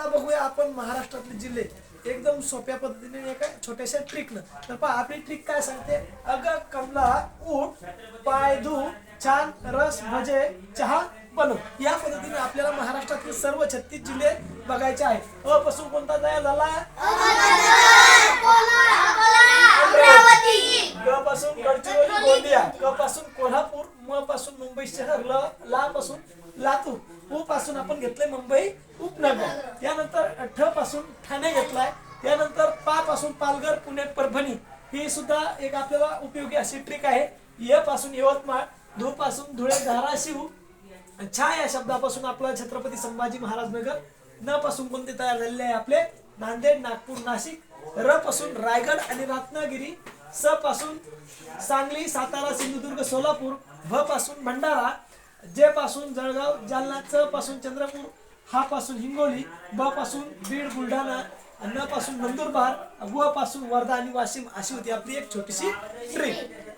आता बघूया आपण महाराष्ट्रातले जिल्हे. एकदम सोप्या पद्धतीने एका छोट्याशा ट्रिकनं तर पहा आपली ट्रिक काय सांगते? अग कमला उठ पाय धु छान रस भजे चहा बनव. या पद्धतीने आपल्याला महाराष्ट्रातील सर्व छत्तीस जिल्हे बघायचे आहे अ पासून कोणता तयार झाला? ग पासून गडचिरोली गोंदिया. क पासून कोल्हापूर म पासून मुंबई शहर ल ला पासून लातूर. उ पासून आपण घेतलंय मुंबई उपनगर. निर्णय घेतलाय. त्यानंतर पा पासून पालघर पुणे परभणी ही सुद्धा एक आपल्याला उपयोगी अशी ट्रिक आहे. य पासून यवतमाळ धू पासून धुळे धाराशिव. छा या शब्दापासून आपला छत्रपती संभाजी महाराज नगर. न पासून कोणते तयार झालेले आहे आपले? नांदेड नागपूर नाशिक. र पासून रायगड आणि रत्नागिरी. स पासून सांगली सातारा सिंधुदुर्ग सोलापूर. भ पासून भंडारा. जे पासून जळगाव जालना च पासून चंद्रपूर. हा पासून हिंगोली ब पासून बीड बुलढाणा न पासून नंदुरबार व पासून वर्धा आणि वाशिम अशी होती आपली एक छोटीशी ट्रेन